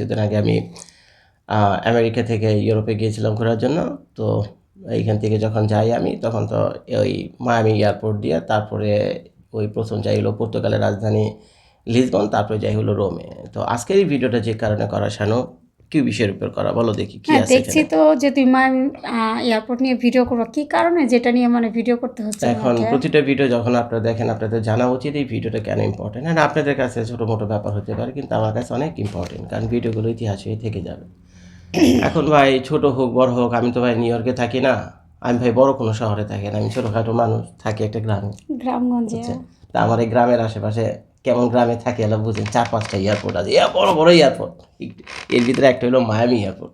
কিছুদিন আগে আমি আমেরিকা থেকে ইউরোপে গিয়েছিলাম ঘোরার জন্য। তো এইখান থেকে যখন যাই আমি, তখন তো ওই মায়ামি এয়ারপোর্ট দিয়ে তারপরে ওই প্রথম যাই হলো পর্তুগালের রাজধানী লিসবন, তারপরে যাই হলো রোমে। তো আজকের এই ভিডিওটা যে কারণে করা শানু কি বিষয়ের উপর করা? বলো দেখি কি হ্যাঁ আছে দেখছি তো যে তুমি মা এয়ারপোর্ট নিয়ে ভিডিও করব কি কারণে যেটা নিয়ে মানে ভিডিও করতে হচ্ছে এখন প্রতিটা ভিডিও যখন আপনারা দেখেন আপনাদের জানা উচিত এই ভিডিওটা কেন ইম্পর্টেন্ট হ্যাঁ আপনাদের কাছে ছোটো মোটো ব্যাপার হতে পারে কিন্তু আমার কাছে অনেক ইম্পর্টেন্ট কারণ ভিডিওগুলো ইতিহাস হয়ে থেকে যাবে। এখন ভাই ছোট হোক বড় হোক আমি তো ভাই নিউ ইয়র্কে থাকি না। আমি ভাই বড় কোনো শহরে থাকি না আমি ছোটোখাটো মানুষ থাকি একটা গ্রামে। গ্রামগঞ্জে তা আমার এই গ্রামের আশেপাশে কেমন গ্রামে থাকে এলা বুঝেন চার পাঁচটা এয়ারপোর্ট আছে। ইয়া বড় বড় এয়ারপোর্ট এর ভিতরে একটা হলো মায়ামি এয়ারপোর্ট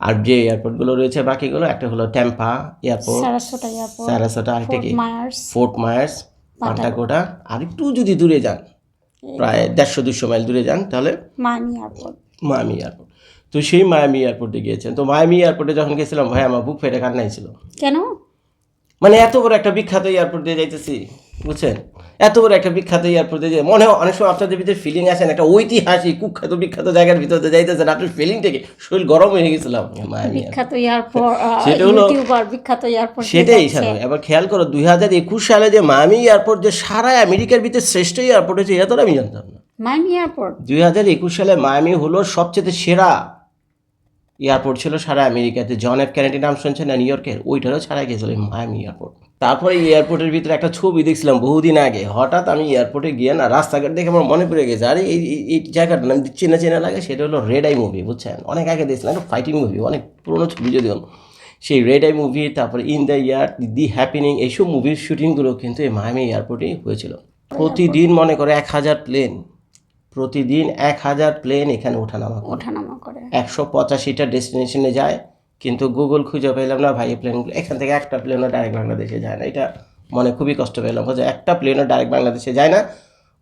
আর যে এয়ারপোর্টগুলো রয়েছে বাকিগুলো একটা হলো ট্যাম্পা এয়ারপোর্ট সারাসোটা আরেকটা কি? ফোর্ট মায়ার্স পান্টাকোটা আর একটু যদি দূরে যান প্রায় দেড়শো দুশো মাইল দূরে যান তাহলে মায়ামি এয়ারপোর্ট মায়ামি এয়ারপোর্ট তো সেই মায়ামি এয়ারপোর্টে গিয়েছেন। তো মায়ামি এয়ারপোর্টে যখন গেছিলাম ভাই আমার বুক ফেটে কান্নাই ছিল। কেন? মানে এত বড় একটা বিখ্যাত এয়ারপোর্ট দিয়ে যাইতেছি বুঝছেন? এত বড় একটা বিখ্যাত এয়ারপোর্ট দিয়ে মনে হয় অনেক সময় আপনাদের ভিতরে ফিলিং আসেন একটা ঐতিহাসিক কুখ্যাত বিখ্যাত জায়গার ভিতরে যাইতেছেন আপনার ফিলিং থেকে শরীর গরম হয়ে গেছিলাম মায়ামি বিখ্যাত এয়ারপোর্ট সেটা হলো- বিখ্যাত এয়ারপোর্ট সেটাই সামনে এবার খেয়াল করো দুই হাজার একুশ সালে যে মায়ামি এয়ারপোর্ট যে সারা আমেরিকার ভিতরে শ্রেষ্ঠ এয়ারপোর্ট হয়েছে এটা তো আমি জানতাম না। মায়ামি এয়ারপোর্ট দুই হাজার একুশ সালে মায়ামি হলো সবচেয়ে সেরা এয়ারপোর্ট ছিল সারা আমেরিকাতে। জন এফ ক্যানেডি নাম শুনছেন না? নিউ ইয়র্কের। ওইটারও ছাড়া গেছিল মায়ামি এয়ারপোর্ট। তারপরে এই এয়ারপোর্টের ভিতরে একটা ছবি দেখছিলাম বহুদিন আগে। হঠাৎ আমি এয়ারপোর্টে গিয়ে না রাস্তাঘাট দেখে আমার মনে পড়ে গেছে, আরে এই, এই- জায়গাটা নাম চেনা চেনা লাগে সেটা হলো রেড আই মুভি বুঝছেন? অনেক আগে দেখছিলাম, একটা ফাইটিং মুভি অনেক পুরোনো ছবি যদিও। সেই রেড আই মুভি তারপরে in the year the happening এইসব মুভির শুটিংগুলো কিন্তু এই মায়ামি এয়ারপোর্টেই হয়েছিল। প্রতিদিন মনে করে এক হাজার প্লেন প্রতিদিন এক হাজার প্লেন এখানে ওঠানামা ওঠানামা করে। একশো পঁচাশিটা ডেস্টিনেশনে যায় কিন্তু গুগল খুঁজে পেলাম না ভাই প্লেনগুলো এখান থেকে একটা প্লেনও ডাইরেক্ট বাংলাদেশে যায় না। এটা মনে খুবই কষ্ট পেলাম। যে একটা প্লেনও ডাইরেক্ট বাংলাদেশে যায় না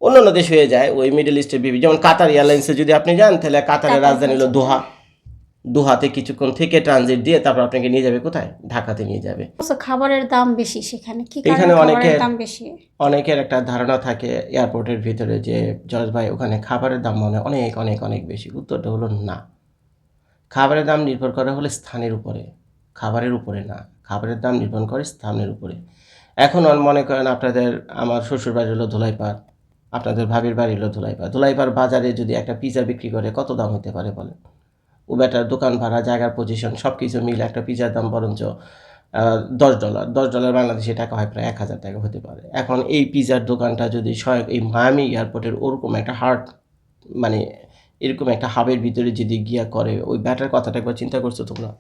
অন্যান্য দেশ হয়ে যায় ওই মিডল ইস্টের বিভিন্ন যেমন কাতার এয়ারলাইন্সে যদি আপনি যান তাহলে কাতারের রাজধানী হলো দোহা। দোহাতে কিছুক্ষণ থেকে ট্রানজিট দিয়ে তারপর আপনাকে নিয়ে যাবে কোথায়? ঢাকাতে নিয়ে যাবে। খাবারের দাম বেশি সেখানে? কি এখানে অনেকের- দাম বেশি? অনেকের একটা ধারণা থাকে এয়ারপোর্টের ভিতরে যে জজ ভাই ওখানে খাবারের দাম মনে অনেক অনেক অনেক বেশি। উত্তরটা হলো না। খাবারের দাম নির্ভর করে হলে স্থানের উপরে। খাবারের উপরে না। খাবারের দাম নির্ভর করে স্থানের উপরে। এখন মনে করেন আপনাদের আমার শ্বশুর বাড়ি হলো ধুলাইপাড়। আপনাদের ভাবির বাড়ি হলো ধুলাইপাড়। ধুলাইপাড় বাজারে যদি একটা পিজা বিক্রি করে কত দাম হতে পারে বলেন? ও বেটার দোকান ভাড়া জায়গার পজিশন সব কিছু মিলে একটা পিজার দাম বরঞ্চ দশ ডলার দশ ডলার বাংলাদেশি টাকা হয় প্রায় এক হাজার টাকা হতে পারে। এখন এই পিজার দোকানটা যদি স্বয়ং এই মায়ামি এয়ারপোর্টের ওরকম একটা হার্ট মানে এরকম একটা হাবের ভিতরে যদি গিয়া করে ওই ব্যাটার কথাটা একবার চিন্তা করছ তোমরা?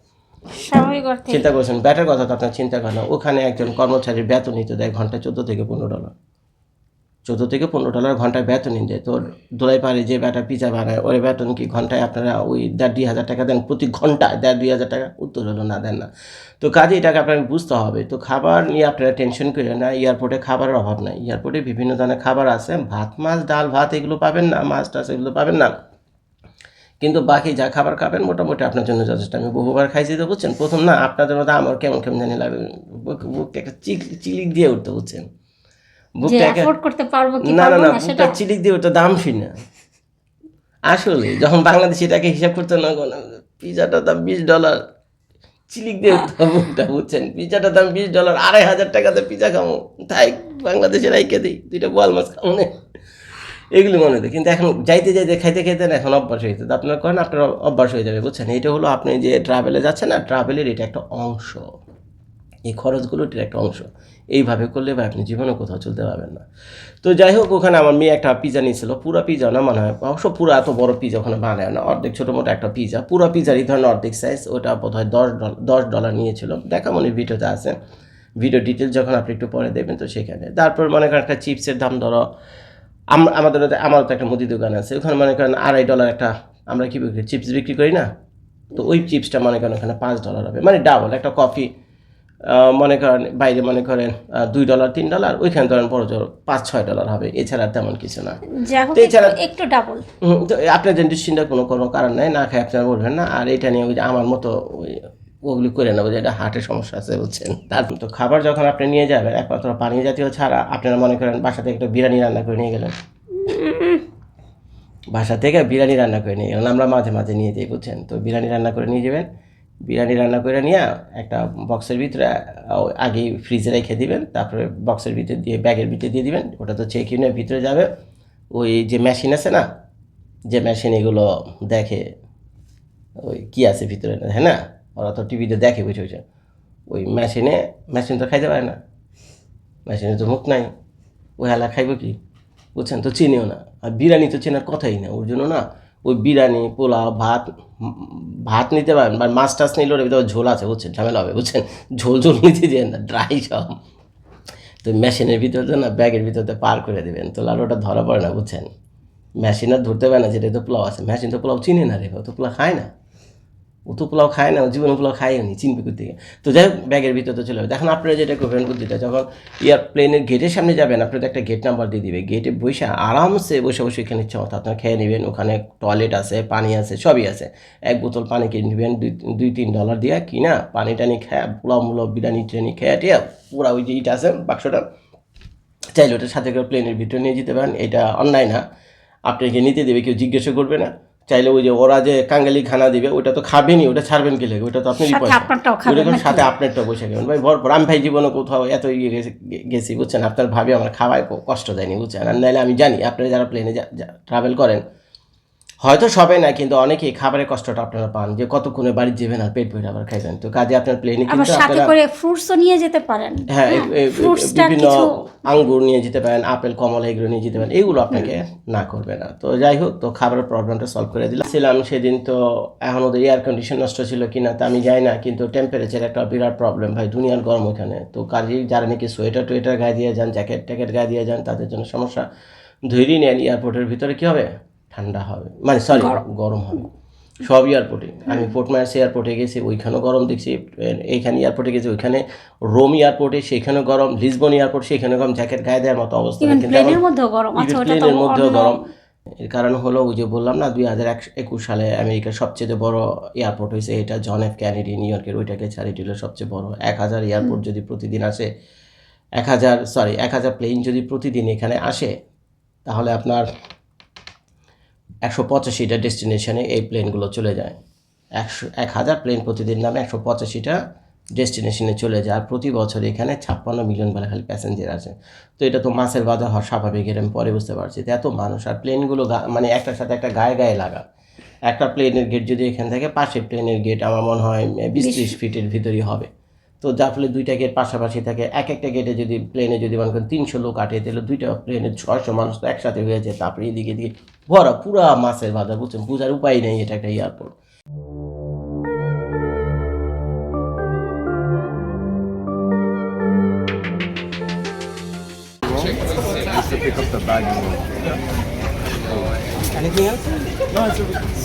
চিন্তা করছেন ব্যাটার কথা তো আপনার চিন্তা করেন না। ওখানে একজন কর্মচারীর বেতন নিতে দেয় ঘণ্টা চোদ্দ থেকে পনেরো ডলার চোদ্দ থেকে পনেরো ডলার ঘন্টায় বেতন নিতে দেয়। তোর দোলাই পারে যে ব্যাটা পিজা বানায়, ওর বেতন কি ঘন্টায় আপনারা ওই দেড় দুই হাজার টাকা দেন? প্রতি ঘন্টায় দেড় দুই হাজার টাকা? উত্তর হলো না, দেন না। তো কাজে এটাকে আপনাকে বুঝতে হবে। তো খাবার নিয়ে আপনারা টেনশন করেন না এয়ারপোর্টে খাবারের অভাব নাই। এয়ারপোর্টে বিভিন্ন ধরনের খাবার আছে, ভাত, মাছ, ডাল, ভাত, এগুলো পাবেন না, মাছ, টাছ এগুলো পাবেন না। কিন্তু বাকি যা খাবার খাবেন, মোটামুটি আপনার জন্য যথেষ্ট। আমি বহুবার খাইছি তো, বুঝছেন? প্রথম না, আপনাদের মতো আমার কেমন কেমন জানি লাগে। বুক একটা চিলিক দিয়ে উঠতে, বুঝছেন? বুকটা অ্যাফোর্ড করতে পারব কি না না না বুকটা চিলিক দিয়ে ওটা দাম শুনে আসলে যখন বাংলাদেশি এটাকে হিসাব করতে না পিজাটার দাম বিশ ডলার চিলিক দিয়ে বুকটা বুঝছেন? পিজাটার দাম বিশ ডলার আড়াই হাজার টাকাতে পিজা খামো তাই বাংলাদেশের রাইকে দিই দুইটা বোয়াল মাছ খামো না। এগুলি মনে হতো কিন্তু এখন যাইতে যাইতে খাইতে খাইতে না এখন অভ্যাস হয়েছে তো আপনার করেন আপনার অভ্যাস হয়ে যাবে বুঝছেন? এটা হলো আপনি যে ট্রাভেলে যাচ্ছেন না ট্রাভেলের এটা একটা অংশ। এই খরচগুলো এটার একটা অংশ। এইভাবে করলে ভাই আপনি জীবনে কোথাও চলতে পারবেন না। তো যাই হোক, ওখানে আমার মেয়ে একটা পিজা নিয়েছিল। পুরো পিজা না, মনে হয় অবশ্য পুরো এত বড় পিজা ওখানে বানায় না। অর্ধেক ছোটো মোটো একটা পিজা পুরো এই ধরনের অর্ধেক সাইজ ওটা বোধ হয় দশ ডলার দশ ডলার নিয়েছিল। দেখা মনে ভিডিওতে আছে। ভিডিও ডিটেলস যখন আপনি একটু পরে দেবেন তো সেখানে। তারপর মনে করেন একটা চিপসের দাম ধরো, আম- আমাদের ওতে- আমার তো একটা মুদি দোকান আছে। ওখানে মনে করেন আড়াই ডলার একটা, আমরা কি বিক্রি চিপস বিক্রি করি না? তো ওই চিপসটা মনে করেন ওখানে পাঁচ ডলার হবে। মানে ডাবল একটা কফি মনে করেন বাইরে মনে করেন দুই ডলার তিন ডলার ওইখানে ধরেন বড় জোর পাঁচ ছয় ডলার হবে। এছাড়া তেমন কিছু না। এছাড়া- একটু- ডাবল আপনার যে দুশ্চিন্তার কোনো কোনো কারণ নেই। না খাই আপনারা বলবেন না। আর এটা নিয়ে ওই যে আমার মতো ওই ওগুলি করে নেব যে এটা হার্টের সমস্যা আছে বলছেন। তারপর তো খাবার যখন আপনি নিয়ে যাবেন একমাত্র পানীয় জাতীয় ছাড়া আপনারা মনে করেন বাসা থেকে একটা বিরিয়ানি রান্না করে নিয়ে গেলেন। বাসা থেকে বিরিয়ানি রান্না করে নিয়ে গেলেন। আমরা মাঝে মাঝে নিয়ে যাই বুঝছেন? তো বিরিয়ানি রান্না করে নিয়ে যাবেন। বিরিয়ানি রান্না করে নিয়ে একটা বক্সের ভিতরে আগে ফ্রিজে রেখে দিবেন, তারপরে বক্সের ভিতরে দিয়ে ব্যাগের ভিতরে দিয়ে দিবেন, ওটা তো চেক ইনের ভিতরে যাবে। ওই যে মেশিন আছে না, যে মেশিন এগুলো দেখে, ওই কী আছে ভিতরে হ্যাঁ না? ওরা তো টিভিতে দেখে বুঝে বুঝে। ওই মেশিনে মেশিন তো খাইতে পারে না। মেশিনে তো মুখ নাই। ওই হালা খাইব কি? বুঝছেন? তো চিনিও না। আর বিরিয়ানি তো চেনার কথাই না, ওর জন্য না, ওই বিরিয়ানি, পোলাও, ভাত ভাত নিতে পারেন বা মাছ টাছ নিলে ওর ভিতরে ঝোল আছে, বুঝছেন? ঝামেলা হবে, বুঝছেন? ঝোল ঝোল নিতে দিয়ে না ড্রাই সব। তো মেশিনের ভিতরে তো না, ব্যাগের ভিতরে পার করে দেবেন। তো লাল ওটা ধরা পড়ে না, বুঝছেন? মেশিন আর ধরতে পারে না, যেটা তো পোলাও আছে। মেশিন তো পোলাও চিনে না রে তো পোলাও খায় না। ও তো পোলাও খায় না, জীবনে পোলাও খায়ও নি, চিনবে থেকে? তো যাই হোক, ব্যাগের ভিতরে তো চলে যাবে। দেখুন আপনারা যেটা করবেন বুদ্ধিটা, যখন এয়ারপ্লেনের গেটের সামনে যাবেন, আপনাদের একটা গেট নাম্বার দিয়ে দিবে। গেটে বসে আরামসে বসে বসে এখানে ইচ্ছা মতো আপনারা খেয়ে নেবেন। ওখানে টয়লেট আছে, পানি আছে, সবই আছে। এক বোতল পানি কিনে নেবেন, দুই দুই, তিন ডলার দিয়ে কিনা পানি টানি খেয়ে পোলাও মুলাও, বিরিয়ানি টিরানি খেয়ে টিয়া পুরা ওই যে ইটা আছে, বাক্সটা, চাইলে ওটা সাথে করে প্লেনের ভিতরে নিয়ে যেতে পারেন। এটা অন্যায় না। আপনাকে নিতে দেবে, কেউ জিজ্ঞাসা করবে না। চাইলে ওই যে ওরা যে কাঙ্গালি খানা দিবে ওটা তো খাবেনই ওটা ছাড়বেন কি লাগে? ওটা তো আপনি সাথে খাবেন আপনারটা বসে খাবেন ভাই ভরপুর। আমি ভাই জীবনে কোথাও এত ইয়ে গেছি বুঝছেন? আপনার ভাবে আমার খাওয়ায় কষ্ট দেয়নি বুঝছেন? আর নাহলে আমি জানি আপনারা যারা প্লেনে ট্রাভেল করেন হয়তো সবাই না কিন্তু অনেকেই খাবারের কষ্টটা আপনারা পান যে কতক্ষণে বাড়ি যাবেন আর পেট ভরে আবার খাইবেন। তো কাজে আপনার প্লেনে আবার কিন্তু সাথে করে ফ্রুটসও নিয়ে যেতে পারেন। হ্যাঁ ফ্রুটসটা বিভিন্ন কিছু আঙ্গুর নিয়ে যেতে পারেন আপেল কমলা এগুলো নিয়ে যেতে পারেন এগুলো আপনাকে না করবে না। তো যাই হোক তো খাবারের প্রবলেমটা সলভ করে দিলাম। ছিলাম সেদিন তো এখন ওদের এয়ার কন্ডিশন নষ্ট ছিল কিনা তা আমি যাই না কিন্তু টেম্পারেচার একটা বিরাট প্রবলেম ভাই দুনিয়ার গরম ওখানে তো কাজেই যারা নাকি সোয়েটার টোয়েটার গায়ে দিয়ে যান জ্যাকেট ট্যাকেট গায়ে দিয়ে যান তাদের জন্য সমস্যা। ধৈর্যই নেন এয়ারপোর্টের ভিতরে কী হবে? ঠান্ডা হবে। মানে সরি গরম। হবে। সব এয়ারপোর্টে আমি ফোর্ট মায়ার্স এয়ারপোর্টে গেছি ওইখানেও গরম দেখছি এইখানে এয়ারপোর্টে গেছি ওইখানে রোম এয়ারপোর্টে সেখানেও গরম লিসবন এয়ারপোর্ট সেখানে গরম জ্যাকেট গায়ে দেওয়ার মতো অবস্থা। প্লেনের মধ্যেও গরম। আচ্ছা গরম। এর কারণ হলো ওই যে বললাম না দুই হাজার একুশ সালে আমেরিকার সবচেয়ে বড় এয়ারপোর্ট হয়েছে এটা জন এফ ক্যানেডি নিউ ইয়র্কের ওইটাকে ছাড়িয়ে দিল সবচেয়ে বড়। এক হাজার এয়ারপোর্ট যদি প্রতিদিন আসে এক হাজার সরি এক হাজার প্লেন যদি প্রতিদিন এখানে আসে তাহলে আপনার একশো পঁচাশিটা ডেস্টিনেশনে এই প্লেনগুলো চলে যায়। একশো এক হাজার প্লেন প্রতিদিন নামে একশো পঁচাশিটা ডেস্টিনেশনে চলে যায়। আর প্রতি বছর এখানে ছাপ্পান্ন মিলিয়ন বেলা খালি প্যাসেঞ্জার আছে। তো এটা তো মাছের বাজার হওয়া স্বাভাবিক এটা আমি পরে বুঝতে পারছি। এত মানুষ আর প্লেনগুলো মানে একটার সাথে একটা গায়ে গায়ে লাগা। একটা প্লেনের গেট যদি এখান থেকে পাশে প্লেনের গেট আমার মনে হয় বিশ ত্রিশ ফিটের ভিতরই হবে। তো যার ফলে দুইটা গেট পাশাপাশি থাকে। এক একটা গেটে যদি প্লেনে যদি মনে করেন তিনশো লোক আটে তাহলে দুইটা প্লেনে ছয়শো মানুষ তো একসাথে হয়েছে তারপরে এদিকে এদিকে ভরা পুরা মাছের বাজার বুঝছেন? বোঝার উপায় নেই এটা একটা এয়ারপোর্ট।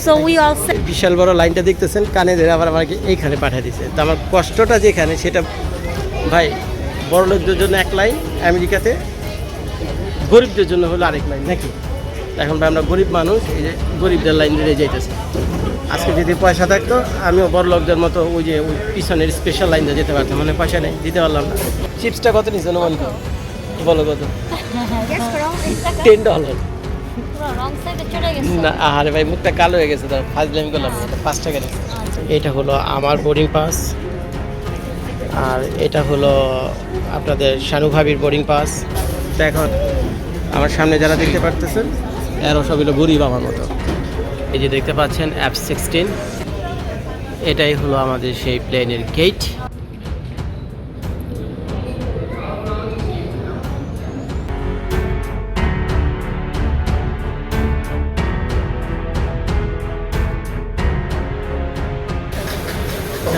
সো উই অল বিশাল বড় লাইনটা দেখতেছেন কানে ধরে আবার আমাকে এইখানে পাঠিয়ে দিছে। তো আমার কষ্টটা যেখানে সেটা ভাই বড় লোকদের জন্য এক লাইন আমেরিকাতে গরিবদের জন্য হলো আরেক লাইন নাকি? এখন ভাই আমরা গরিব মানুষ এই যে গরিবদের লাইন ধরে যাইতেছি। আজকে যদি পয়সা থাকতো আমিও বড় লোকদের মতো ওই যে ওই পিছনের স্পেশাল লাইন দিয়ে যেতে পারতাম মানে পয়সা নেই দিতে পারলাম না। চিপসটা কত নিচ্ছে অনুমান করো? বলো কত? টেন ডলার রং সাইডে চলে গেছে। না আরে ভাই মুখটা কালো হয়ে গেছে তার ফার্স্ট টাইম করলাম পাঁচ টাকা নিচ্ছে। এটা হলো আমার বোর্ডিং পাস আর এটা হলো আপনাদের শানু ভাবির বোর্ডিং পাস তো এখন আমার সামনে যারা দেখতে পারতেছেন এরও সব হলো গরিব আমার মতো। এই যে দেখতে পাচ্ছেন অ্যাপ সিক্সটিন এটাই হলো আমাদের সেই প্লেনের গেট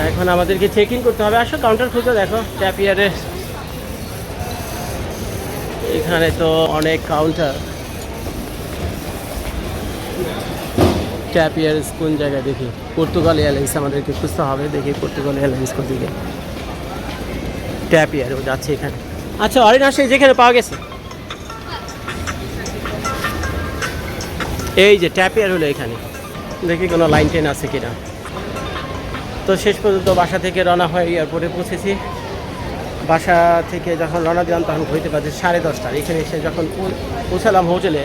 এখন আমাদেরকে চেক ইন করতে হবে। আসো কাউন্টার খুঁজে দেখো ট্যাপিয়ারে এখানে তো অনেক কাউন্টার ট্যাপিয়ার কোন জায়গায় দেখি? পর্তুগাল এয়ারলাইন্স আমাদেরকে খুঁজতে হবে, দেখি পর্তুগাল এয়ারলাইন্স দিকে। ট্যাপিয়ার ও যাচ্ছে এখানে। আচ্ছা অরিন আসে যেখানে পাওয়া গেছে। এই যে ট্যাপিয়ার হলো এখানে। দেখি কোনো লাইন ট্রেন আছে কিনা। তো শেষ পর্যন্ত বাসা থেকে রওনা হয়ে এয়ারপোর্টে পৌঁছেছি। বাসা থেকে যখন রওনা দিলাম, তখন হইতে পারছে সাড়ে দশটার এখানে এসে যখন পৌঁছালাম হোটেলে,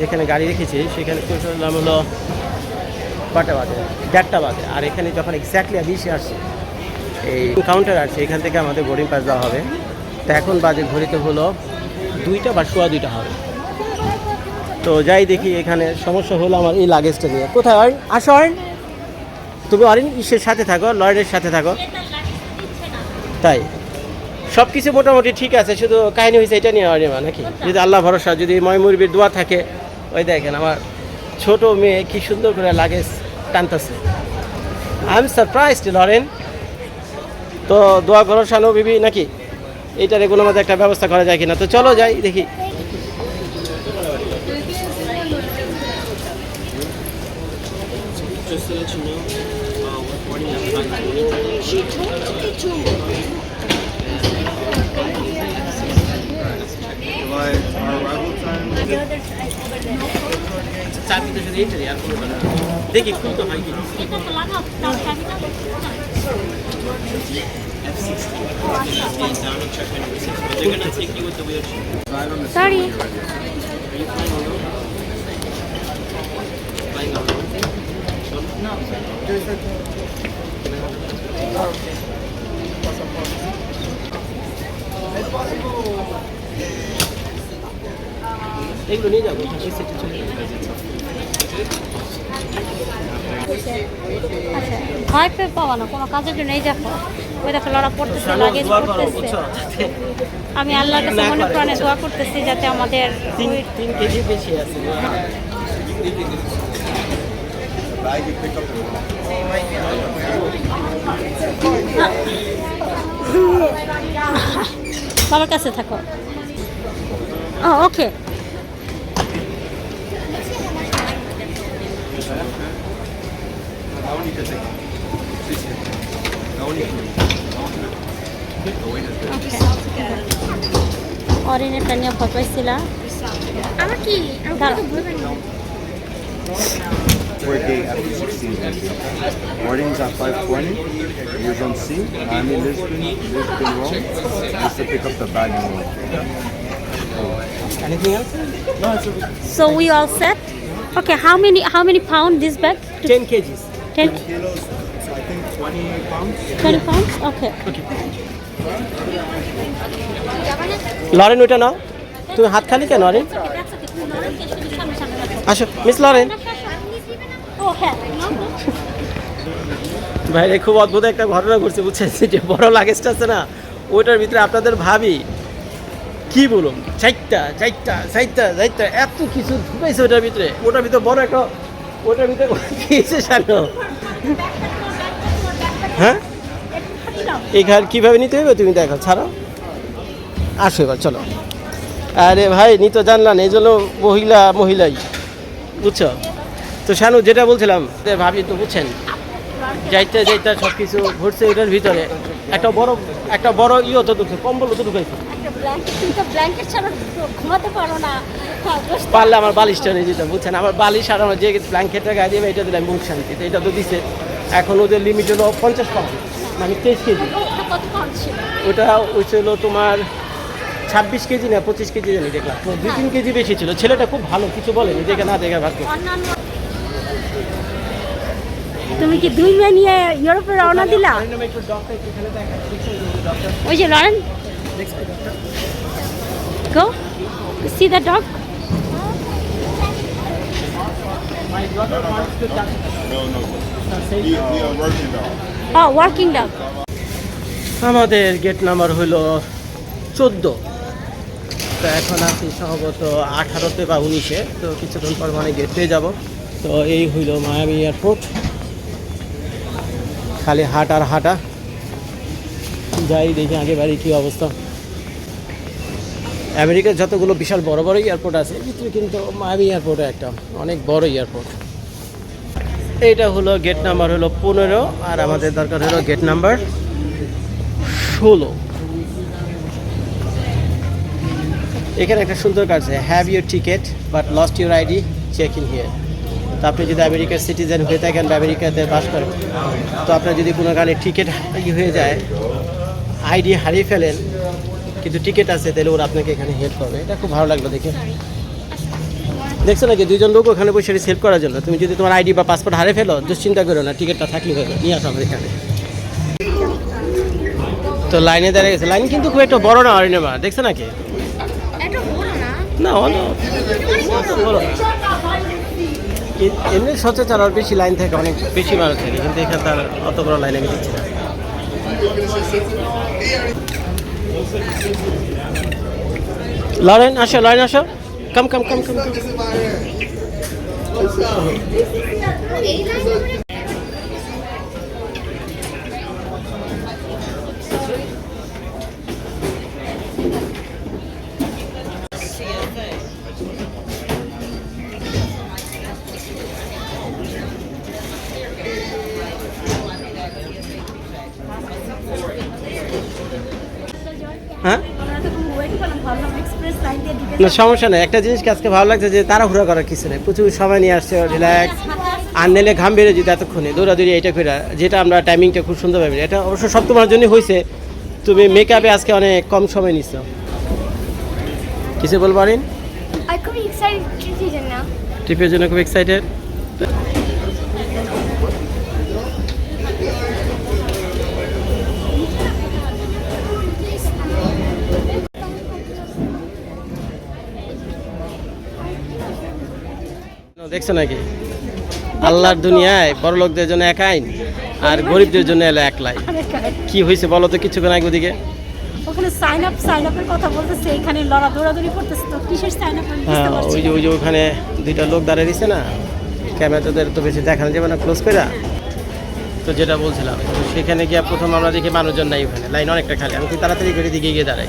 যেখানে গাড়ি রেখেছি, সেখানে পৌঁছলাম হলো কটা বাজে, দেড়টা বাজে। আর এখানে যখন এক্স্যাক্টলি আমি এসে আসছি, এই কাউন্টার আছে, এখান থেকে আমাদের বোর্ডিং পাস দেওয়া হবে। তো এখন বাজে ঘড়িতে হলো দুইটা বা সোয়া দুইটা হবে। তো যাই দেখি এখানে সমস্যা হলো আমার এই লাগেজটা নিয়ে। কোথায় অরিন? আসো অরিন। তুমি অরিন, ইসের সাথে থাকো, লয়েডের সাথে থাকো। তাই। সব কিছু মোটামুটি ঠিক আছে, শুধু কাহিনী হয়েছে এটা নিয়ে অরিমা, নাকি? যদি আল্লাহ ভরসা, যদি ময়মুরবির দোয়া থাকে। ওই দেখেন আমার ছোট মেয়ে কি সুন্দর করে লাগেজ টানতেছে। I am surprise Lauren. তো দোয়া করো শানু বিবি নাকি? এইটারে কোনো মধ্যে একটা ব্যবস্থা করা যায় কিনা। তো চলো যাই দেখি। Just to let you know, uh, what morning I'm flying to She told me to. Like our arrival time. চাবিতে শুধু এইটারই আর কোনো কথা না। দেখি খুলতে হয় কি। এটা তো লাগাও তার চাবিটা সরি এগুলো নিয়ে যাব। ওই সেটে চলে যাব। আচ্ছা ভয় পেয়ে পাওয়া না কোনো কাজের জন্য। এই দেখো ওই দেখো লড়া পড়তেছে লাগেজ পড়তেছে। আমি আল্লাহর কাছে মনে প্রাণে দোয়া করতেছি যাতে আমাদের তিন কেজি বেশি আছে। বাবার কাছে থাকো। ও ওকে অরিনেরটা নিয়ে ভয় পাইছিলাম আমার কি We're gate after 16 Boarding's at 520. You're on C. Miami, Lisbon, Lisbon, Rome. Just to pick up the bag and roll. Anything else? No, it's okay. So we all set? Okay, how many how many pound this bag? 10 kgs. 10, Kilos, I think 20 pounds. 20 pounds? Okay. Lauren ওইটা নাও। তুমি হাত খালি কেন Lauren আসো miss Lauren ভাই রে, খুব অদ্ভুত একটা ঘটনা ঘটছে বুঝছেন? যে বড় লাগেজটা আছে না ওইটার ভিতরে আপনাদের ভাবি কি বলুন? চারটা চারটা চারটা চারটা এত কিছু ঢুকাইছে ওটার ভিতরে। ওটার ভিতরে বড় একটা ওটার ভিতরে খেয়েছে সানো হ্যাঁ? এখানে কীভাবে নিতে হবে তুমি দেখো ছাড়ো আসো এবার, চলো। আরে ভাই, নি তো জানলাম, এই জন্য মহিলা, মহিলাই, বুঝছ? তো শানু, যেটা বলছিলাম ভাবি তো বুঝছেন? যাইতে যাইতে সব কিছু ঘুরছে ওইটার ভিতরে। একটা বড় একটা বড় ইয়ে তো ঢুকছে কম্বল তো ঢুকাইছে। ব্ল্যাঙ্কেট তুমি তো ব্ল্যাঙ্কেট ছাড়া ঘুমাতে পারো না। হ্যাঁ, পারলে আমার বালিশটা নিয়ে যেতাম বুঝছেন? আমার বালিশ আর আমার যে ব্ল্যাঙ্কেটটা গায়ে দিয়ে এটা দিলাম মুখ শান্তি। এটা তো দিছে। এখন ওদের লিমিট হলো পঞ্চাশ পাউন্ড মানে তেইশ কেজি। ওটা ওই ছিল? তোমার ছাব্বিশ কেজি না পঁচিশ কেজি জানি দেখলাম। তো দুই তিন কেজি বেশি ছিল। ছেলেটা খুব ভালো কিছু বলেনি দেখে না দেখে ভাগ্য। তুমি কি দুই মেয়ে নিয়ে ইউরোপে রওনা দিলা? ওই যে Lauren. Go see the dog O working dog আমাদের গেট নাম্বার হলো চোদ্দ। তো এখন আছি সম্ভবত আঠারোতে বা উনিশে। তো কিছুক্ষণ পর মানে গেট পেয়ে যাব। তো এই হইল মায়ামি এয়ারপোর্ট। খালি হাট আর হাঁটা। যাই দেখি আগে বাড়ি কী অবস্থা। আমেরিকার যতগুলো বিশাল বড় বড় এয়ারপোর্ট আছে ভিতরে কিন্তু মায়ামি এয়ারপোর্ট একটা অনেক বড় এয়ারপোর্ট। এইটা হলো গেট নাম্বার হলো পনেরো, আর আমাদের দরকার হলো গেট নাম্বার ষোলো। এখানে একটা সুন্দর কাজ আছে have your ticket but lost your ID check in here তো আপনি যদি আমেরিকার সিটিজেন হয়ে থাকেন বা আমেরিকাতে বাস করেন, তো আপনার যদি কোনো কারণে টিকিট হয়ে যায় আইডি হারিয়ে ফেলেন কিন্তু টিকিট আছে তাহলে ওরা আপনাকে এখানে হেল্প করবে। এটা খুব ভালো লাগল দেখে। দেখছ নাকি দুজন লোক ওখানে বসে সেভ করার জন্য? তুমি যদি তোমার আইডি বা পাসপোর্ট হারে ফেলো দুশ্চিন্তা করো না টিকিটটা থাকলে হলো নিয়ে আসো আমাদের এখানে। তো লাইনে দাঁড়িয়ে গেছে। লাইন কিন্তু খুব একটা বড় না অরিনেমা। দেখছ নাকি না অনেক অত বড় না। এ- এমনি সচরাচর আর বেশি লাইন থাকে অনেক বেশি মানুষ থাকে কিন্তু এখানে তার অত বড় লাইন আমি দেখছি না। লরেন আসো লরেন আসো। কাম কাম কাম কাম কাম। হ্যাঁ না সমস্যা নেই। একটা জিনিস আজকে ভালো লাগছে যে তারা তাড়াহুড়া করার কিছু নেই। প্রচুর সময় নিয়ে আসছে রিল্যাক্স আর নেলে ঘাম বেড়ে যেত এতক্ষণে দৌড়াদৌড়ি এটা ফেরা যেটা আমরা টাইমিংটা খুব সুন্দর পাবি এটা অবশ্য সব তোমার জন্যই হয়েছে তুমি মেকআপে আজকে অনেক কম সময় নিচ্ছ কিসে বলব আরিন? ট্রিপের জন্য। খুব এক্সাইটেড দেখছ নাকি? আল্লাহর দুনিয়ায় বড় লোকদের জন্য এক আইন আর গরিবদের জন্য এলো এক লাইন কি হয়েছে বলো তো কিছুক্ষণ আগে ওদিকে? ওখানে সাইন আপ সাইন আপের কথা বলতেছে এখানে লড়া দৌড়াদৌড়ি করতেছে তো কিসের সাইন আপ হ্যাঁ ওই যে ওই যে ওখানে দুইটা লোক দাঁড়িয়ে দিছে না ক্যামেরা তোদের তো বেশি দেখানো যাবে না ক্লোজ করে। তো যেটা বলছিলাম তো সেখানে গিয়ে প্রথম আমরা দেখি মানুষজন নাই ওখানে লাইন অনেকটা খালি। আমি তাড়াতাড়ি দিকে গিয়ে দাঁড়াই।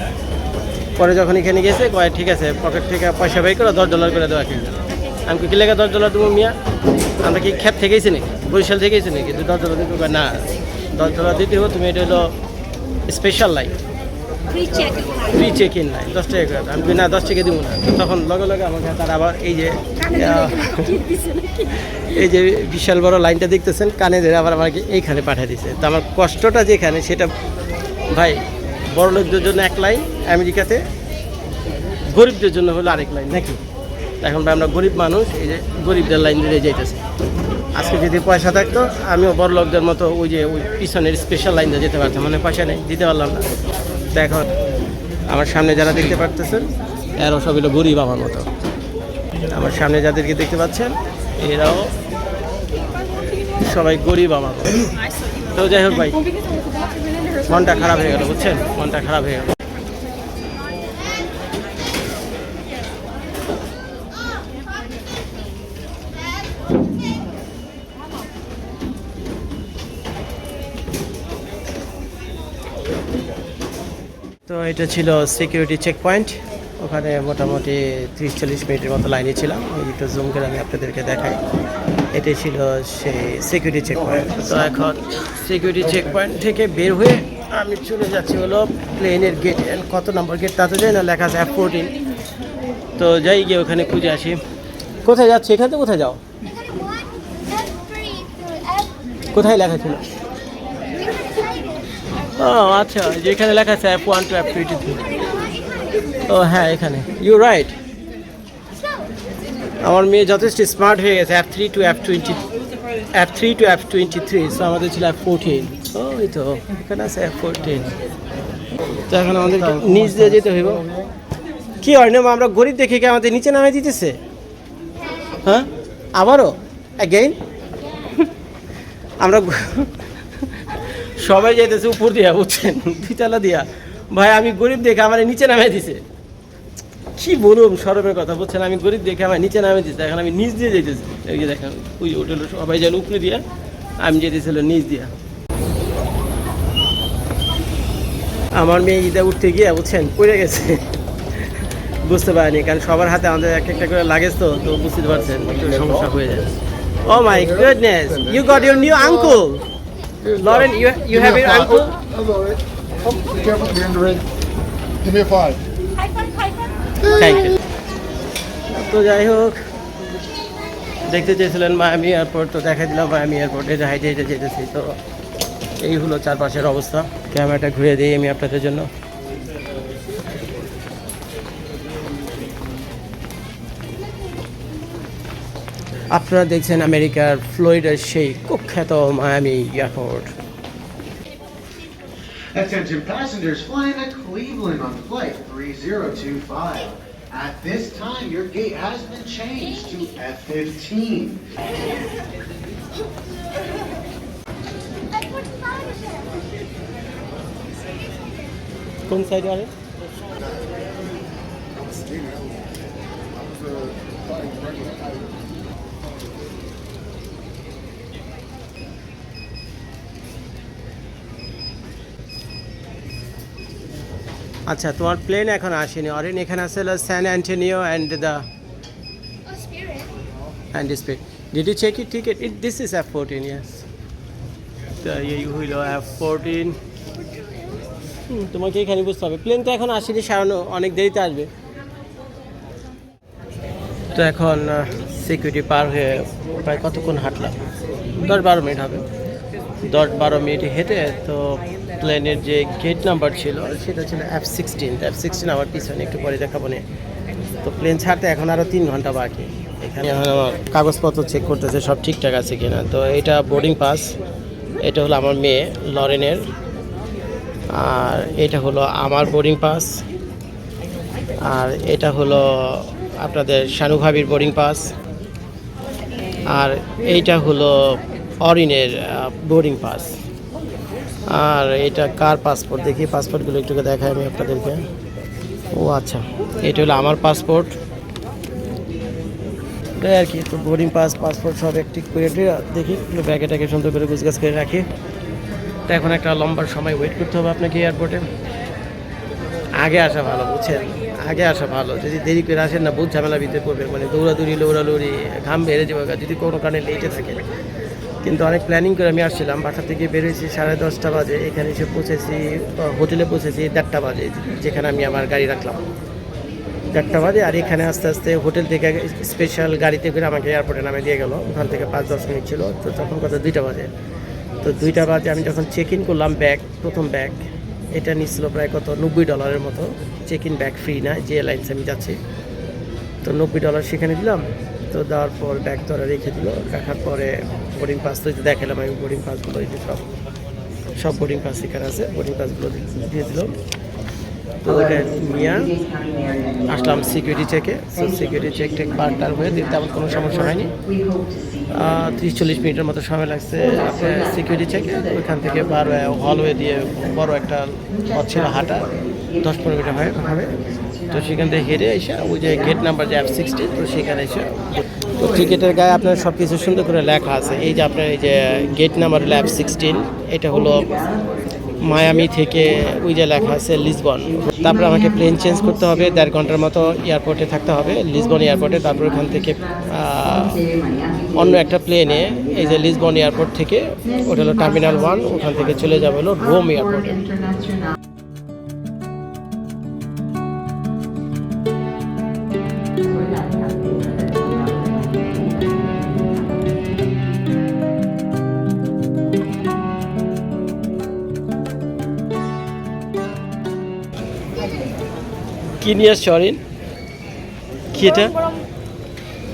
পরে যখন এখানে গেছে কয় ঠিক আছে পকেট থেকে পয়সা বের করে দশ ডলার করে দেওয়া কিন্তু আমি কি লেগে দশ ডলার দেবো মিয়া? আমরা কি খ্যাত থেকেইছি নাকি? বরিশাল থেকেইছি নাকি? দশ ডলার দিতে না দশ ডলার দিতে হবে তুমি এটা হলো special line free check in নাই দশ টাকা করে। আমি না দশ টাকা দিব না। তখন লগে লগে আমাকে তার আবার এই যে এই যে বিশাল বড় লাইনটা দেখতেছেন কানে ধরে আবার আমাকে এইখানে পাঠিয়ে দিছে। তো আমার কষ্টটা যেখানে সেটা ভাই বড় লোকদের জন্য এক লাইন আমেরিকাতে গরিবদের জন্য হলো আরেক লাইন নাকি? এখন ভাই আমরা গরিব মানুষ, এই যে গরিবদের লাইন ধরে যাইতেছে। আজকে যদি পয়সা থাকতো, আমিও বড় লোকদের মতো ওই যে ওই পিছনের স্পেশাল লাইন দিয়ে যেতে পারতাম। মানে পয়সা নেই, দিতে পারলাম না। তো এখন আমার সামনে যারা দেখতে পারতেছেন, এরাও সব হলো গরিব আমার মতো। আমার সামনে যাদেরকে দেখতে পাচ্ছেন, এরাও সবাই গরিব আমার তো যাই হোক ভাই, মনটা খারাপ হয়ে গেল, বুঝছেন? মনটা খারাপ হয়ে গেল। এটা ছিল সিকিউরিটি চেক পয়েন্ট ওখানে মোটামুটি ত্রিশ চল্লিশ মিনিটের মতো লাইনে ছিলাম। একটু জুম করে আমি আপনাদেরকে দেখাই। এটাই ছিল সেই সিকিউরিটি চেক পয়েন্ট তো এখন সিকিউরিটি চেক পয়েন্ট থেকে বের হয়ে আমি চলে যাচ্ছি হলো প্লেনের গেট কত নম্বর গেট তাতে যাই না লেখা আছে ফোরটিন তো যাই গিয়ে ওখানে খুঁজে আসি। কোথায় যাচ্ছি? এখান থেকে কোথায় যাও? কোথায় লেখা ছিল? ও আচ্ছা যেখানে লেখা আছে app one two app twenty three ও হ্যাঁ এখানে। ইউ রাইট আমার মেয়ে যথেষ্ট স্মার্ট হয়ে গেছে app three two app twenty app three two app twenty three so আমাদের ছিল অ্যাপ ফোরটিন ওই তো এখানে আছে অ্যাপ ফোরটিন তো এখন আমাদের নিচ দিয়ে যেতে হইব। কি হয় না আমরা গরিব দেখে কি আমাদের নিচে নামে দিতেছে? হ্যাঁ? আবারও? অ্যাগেইন আমরা সবাই যাইতেছে উপর দিয়া বুঝছেন? দুইতলা দিয়া। ভাই আমি গরিব দেখে আমার নিচে নামে দিছে। কি বলুম সরবের কথা বলছেন আমি গরিব দেখে আমার নিচে নামে দিছে। এখন আমি নিচ দিয়ে যেতেছি এই যে দেখেন ওই হোটেল সবাই যেন উপরে দিয়া আমি যেতেছিল নিচ দিয়া। আমার মেয়ে ঈদে উঠতে গিয়ে বুঝছেন পড়ে গেছে। বুঝতে পারিনি কারণ সবার হাতে আমাদের এক একটা করে লাগেজ তো তো বুঝতে পারছেন একটু সমস্যা। হয়ে যায়। ও my goodness you got your new uncle Lauren you you have your uncle That's all right. Oh, be careful, you're in the ring. Give me a five. Thank you তো যাই হোক দেখতে চেয়েছিলেন মায়ামি এয়ারপোর্ট তো দেখা দিলাম Miami এয়ারপোর্টে হাইটে হেঁটে যেতেছি। তো এই হলো চারপাশের অবস্থা। ক্যামেরাটা ঘুরে দিই আমি আপনাদের জন্য। আপনারা দেখছেন আমেরিকার ফ্লোরিডার সেই কুখ্যাত Miami airport Attention passengers flying to Cleveland on flight 3025. At this time, your gate has been changed to F15. কোন সাইডে আরে আচ্ছা তোমার প্লেন এখন আসেনি। অরেন এখানে আসলে San Antonio and the Oh, speed you check your ticket? It, this is F14, yes. তো এই হইল F14 হুম, তোমাকে এখানে বুঝতে হবে। প্লেন তো এখন আসেনি সারানো অনেক দেরিতে আসবে। তো এখন সিকিউরিটি পার হয়ে প্রায় কতক্ষণ হাঁটলাম? দশ বারো মিনিট হবে। দশ বারো মিনিট হেঁটে তো প্লেনের যে গেট নাম্বার ছিল, সেটা ছিল এফ সিক্সটিন এফ সিক্সটিন আমার পিছনে, একটু পরে দেখাবো নে। তো প্লেন ছাড়তে এখন আরও তিন ঘণ্টা বাকি। এখানে এখন আমার কাগজপত্র চেক করতেছে, সব ঠিকঠাক আছে কিনা। তো এটা বোর্ডিং পাস এটা হলো আমার মেয়ে, লরেনের। আর এটা হলো আমার বোর্ডিং পাস আর এটা হলো আপনাদের শানু ভাবির বোর্ডিং পাস আর এইটা হলো অরিনের বোর্ডিং পাস আর এটা কার পাসপোর্ট দেখি পাসপোর্টগুলো একটু দেখাই আমি আপনাদেরকে। ও আচ্ছা। এটা হলো আমার পাসপোর্ট এটাই আর কি তো বোর্ডিং পাস পাসপোর্ট সব একটি করে দিয়ে দেখি ব্যাগে ট্যাগে সুন্দর করে গুছগাছ করে রাখি। তো এখন একটা লম্বা সময় ওয়েট করতে হবে আপনাকে এয়ারপোর্টে আগে আসা ভালো, বুঝছেন? আগে আসা ভালো। যদি দেরি করে আসেন না, বহুত ঝামেলা ভিতরে পড়বে মানে দৌড়াদৌড়ি, লৌড়ালৌড়ি, ঘাম বেড়ে যাবে যদি কোনো কারণে লেটে থাকে কিন্তু অনেক প্ল্যানিং করে আমি আসছিলাম। বাসা থেকে বেরোয়েছি সাড়ে দশটা বাজে। এখানে এসে পৌঁছেছি হোটেলে পৌঁছেছি দেড়টা বাজে, যেখানে আমি আমার গাড়ি রাখলাম। দেড়টা বাজে আর এখানে আস্তে আস্তে হোটেল থেকে স্পেশাল গাড়িতে করে আমাকে এয়ারপোর্টে নামে দিয়ে গেল। ওখান থেকে পাঁচ, দশ মিনিট ছিল, তো তখন কথা দুইটা বাজে। তো দুইটা বাজে আমি যখন চেক ইন করলাম ব্যাগ প্রথম ব্যাগ এটা নিচ্ছিল প্রায় কত? নব্বই ডলারের মতো। চেক ইন ব্যাগ ফ্রি না, যে এয়ারলাইন্স আমি যাচ্ছি। তো নব্বই ডলার সেখানে দিলাম। তো দেওয়ার পর ব্যাগ ওরা রেখে দিল। রাখার পরে বোর্ডিং পাস তো দেখালাম, আমি বোর্ডিং পাসগুলো এই যে সব সব বোর্ডিং পাস এখানে আছে বোর্ডিং পাসগুলো দিয়ে দিল। তো ওইটা নিয়ে আসলাম সিকিউরিটি চেকে সিকিউরিটি চেক টেক পার টার হয়ে দিতে তেমন কোনো সমস্যা হয়নি। ত্রিশ চল্লিশ মিনিটের মতো সময় লাগছে আপনার সিকিউরিটি চেকে ওইখান থেকে বার হলওয়ে দিয়ে বড় একটা পথ ছিল হাঁটা, দশ পনেরো মিনিট হয় হবে। তো সেখান থেকে হেরে এসে ওই যে গেট নাম্বার যে সিক্সটি তো সেখানে এসে তো টিকিটের গায়ে আপনার সব কিছু সুন্দর করে লেখা আছে। এই যে আপনার এই যে গেট নাম্বার ল্যাব সিক্সটিন এটা হলো মায়ামি থেকে ওই যে লেখা আছে লিসবন তারপর আমাকে প্লেন চেঞ্জ করতে হবে, দেড় ঘণ্টার মতো এয়ারপোর্টে থাকতে হবে লিসবন এয়ারপোর্টে তারপর ওখান থেকে অন্য একটা প্লেনে এই যে লিসবন এয়ারপোর্ট থেকে, ওটা হলো টার্মিনাল ওয়ান ওখান থেকে চলে যাবে হলো রোম এয়ারপোর্টে নিয়ে আসছো অরিন কি এটা?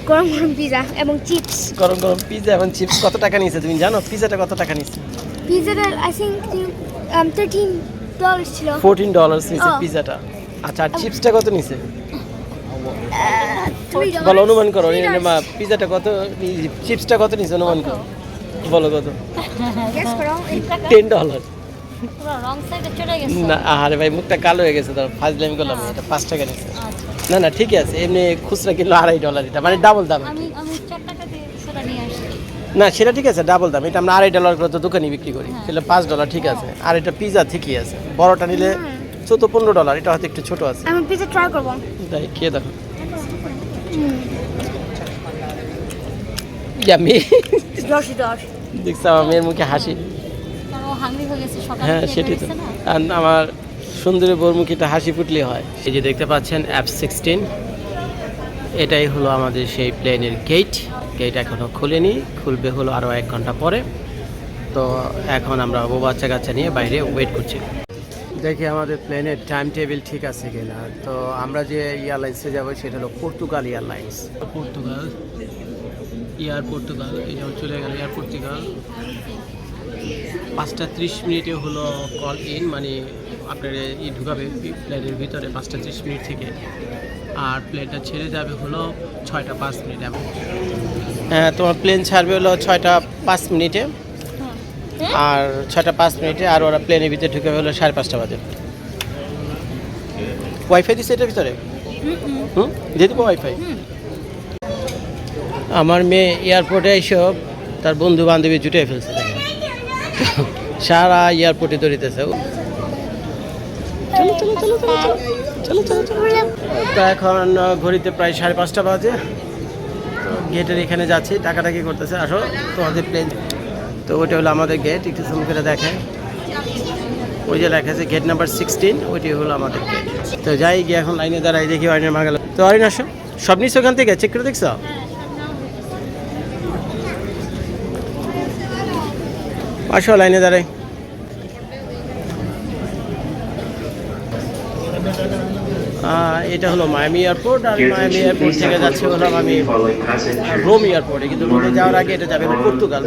গরম গরম পিজা এবং চিপস গরম গরম পিৎজা এখন চিপস কত টাকা নিয়েছে তুমি জানো? পিৎজাটা কত টাকা নিচ্ছে পিজাটা আই থিঙ্ক থার্টিন ডলার ছিল। ফোরটিন ডলার্স নিচ্ছে ও। পিৎজাটা আচ্ছা আর চিপসটা কত নিছে থ্রি বলো অনুমান করো পিৎজাটা কত চিপসটা কত নিছে অনুমান করো। বলো কত? টেন ডলার না আরে ভাই মুখটা কালো হয়ে গেছে ধর করলাম এটা পাঁচ টাকা নিচ্ছে। আচ্ছা। না না ঠিকই আছে এমনি খুচরা কিনলো আড়াই ডলার এটা মানে ডাবল দাম না সেটা ঠিক আছে ডাবল দাম এটা আমরা আড়াই ডলার করে তো দোকানে বিক্রি করি তাহলে পাঁচ ডলার ঠিক আছে। আর এটা পিৎজা ঠিকই আছে বড়টা নিলে চোদ্দ পনেরো ডলার এটা হয়তো একটু ছোট আছে। আমি পিজা ট্রাই করব। তাই খেয়ে দেখো। ইয়ামি দশ দশ। দেখছ আমার মেয়ের মুখে হাসি। হয়ে হ্যাঁ সেটাই তো। এটা নিচ্ছে না? আর আমার সুন্দরী বউর মুখে একটা হাসি ফুটলে হয়। এই যে দেখতে পাচ্ছেন অ্যাপ সিক্সটিন এটাই হলো আমাদের সেই প্লেনের গেট গেট এখনও খুলেনি খুলবে হলো আরও এক ঘণ্টা পরে। তো এখন আমরা বউ বাচ্চা কাচ্চা নিয়ে বাইরে ওয়েট করছি। দেখি আমাদের প্লেনের টাইম টেবিল ঠিক আছে কিনা। তো আমরা যে এয়ারলাইন্সে যাব সেটা হলো Portugal Airlines Portugal Air Portugal এই যেমন চলে গেল এয়ার পর্তুগাল পাঁচটা ত্রিশ মিনিটে হলো কল ইন মানে আপনার ই ঢুকাবে প্লেনের ভিতরে পাঁচটা ত্রিশ মিনিট থেকে। আর প্লেনটা ছেড়ে যাবে হলো ছয়টা পাঁচ মিনিট এবং হ্যাঁ তোমার প্লেন ছাড়বে হলো ছয়টা পাঁচ মিনিটে। আর ছয়টা পাঁচ মিনিটে আর ওরা প্লেনের ভিতরে ঢুকে হলো সাড়ে পাঁচটা বাজে। ওয়াইফাই দিচ্ছে এটার ভিতরে? হুম দিয়ে দেবো ওয়াইফাই আমার মেয়ে এয়ারপোর্টে এইসব তার বন্ধু বান্ধবী জুটে ফেলছে। সারা এয়ারপোর্টে দৌড়িতেছে তো এখন ঘড়িতে প্রায় সাড়ে পাঁচটা বাজে। তো গেটের এখানে যাচ্ছি টাকাটাকি করতেছে। আসো তোমাদের প্লেন তো ওইটা হলো আমাদের গেট একটু সুম করে দেখে ওই যে লেখা আছে গেট নাম্বার সিক্সটিন ওইটি হলো আমাদের গেট তো যাই গিয়ে এখন লাইনে দাঁড়াই দেখি অরিনের মাগাল। তো অরিন আসো। সব নিশ্চয় ওখান থেকে? চেক করে দেখছ? আসো লাইনে দাঁড়াই। আহ, এটা হলো মায়ামি এয়ারপোর্ট আর মায়ামি এয়ারপোর্ট থেকে যাচ্ছে হলাম আমি রোম এয়ারপোর্টে। কিন্তু রোমে যাওয়ার আগে এটা যাবে পর্তুগাল।